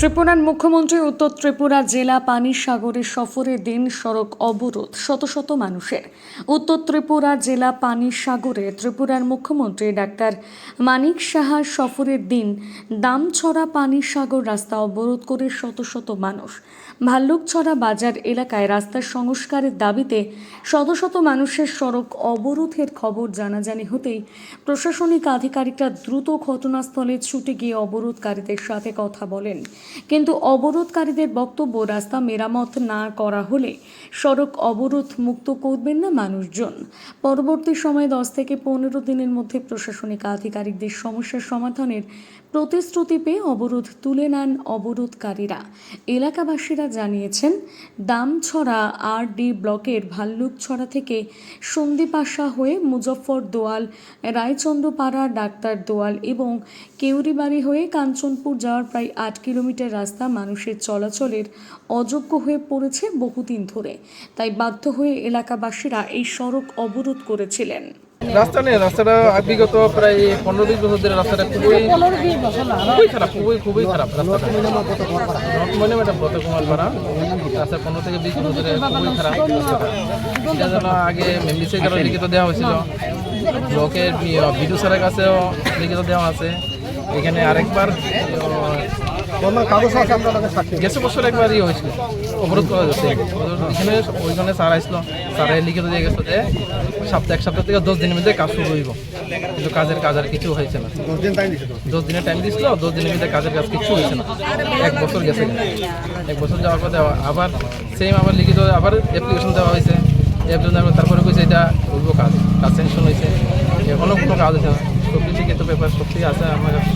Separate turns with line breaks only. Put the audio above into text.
ত্রিপুরার মুখ্যমন্ত্রী উত্তর ত্রিপুরা জেলা পানি সাগরের সফরের দিন সড়ক অবরোধ শত শত মানুষের। উত্তর ত্রিপুরা জেলা পানি সাগরে ত্রিপুরার মুখ্যমন্ত্রী ডাক্তার মানিক সাহার সফরের দিন দামছড়া পানি সাগর রাস্তা অবরোধ করে শত শত মানুষ। ভাল্লুকছড়া বাজার এলাকায় রাস্তার সংস্কারের দাবিতে শত শত মানুষের সড়ক অবরোধের খবর জানাজানি হতেই প্রশাসনিক আধিকারিকরা দ্রুত ঘটনাস্থলে ছুটে গিয়ে অবরোধকারীদের সাথে কথা বলেন। কিন্তু অবরোধকারীদের বক্তব্য রাস্তা মেরামত না করা হলে সড়ক অবরোধ মুক্ত করবেন না মানুষজন। পরবর্তী সময়ে দশ থেকে পনেরো দিনের মধ্যে প্রশাসনিক আধিকারিকদের সমস্যার সমাধানের প্রতিশ্রুতি পেয়ে অবরোধ তুলে নেন অবরোধকারীরা। এলাকাবাসীরা জানিয়েছেন, দামছড়া আর ডি ব্লকের ভাল্লুকছড়া থেকে সন্দিপাশা হয়ে মুজফ্ফর দোয়াল, রায়চন্দ্রপাড়া, ডাক্তার দোয়াল এবং কেউরিবাড়ি হয়ে কাঞ্চনপুর যাওয়ার প্রায় আট কিলোমিটার রাস্তা মানুষের চলাচলের অযোগ্য হয়ে পড়েছে বহুদিন ধরে। তাই বাধ্য হয়ে এলাকাবাসীরা এই সড়ক অবরোধ করেছিলেন।
রাস্তা নেই, রাস্তাটা বিগত প্রায় পনেরো বিশ বছর ধরে রাস্তাটা খুবই খুবই খারাপ, খুবই খুবই খারাপ রাস্তাটা। মনে কুমার রাস্তা পনেরো থেকে বিশ বছর ধরে খুবই খারাপ এটা যেন আগে মেমরিসের কারণে লিখিত দেওয়া হয়েছিল, ব্লকের বিডু স্যারের কাছেও লিখিত দেওয়া আছে। এখানে আরেকবার গেছে বছর একবার ইয়ে হয়েছিল অবরোধ করা যাচ্ছে এখানে ওইখানে স্যার আসলো স্যারে লিখিত দিয়ে গেছে যে সপ্তাহ এক সপ্তাহ থেকে দশ দিনের মধ্যে কাজ শুরু হইব। কিন্তু কাজের কাজ আর কিছু হয়েছে না। দশ দিনের টাইম দিছিল দশ দিনের মধ্যে কাজের কাজ কিছু হয়েছে না। এক বছর গেছে। এক বছর যাওয়ার পর আবার সেম আবার লিখিত আবার অ্যাপ্লিকেশন দেওয়া হয়েছে। অ্যাপ্লিকেশন তারপরে কইছে এটা হইব কাজ কাজ সেনশন হয়েছে। এখনও কোনো কাজ হয়েছে না। সবজি লিখিত পেপার সত্যি আছে আমার কাছে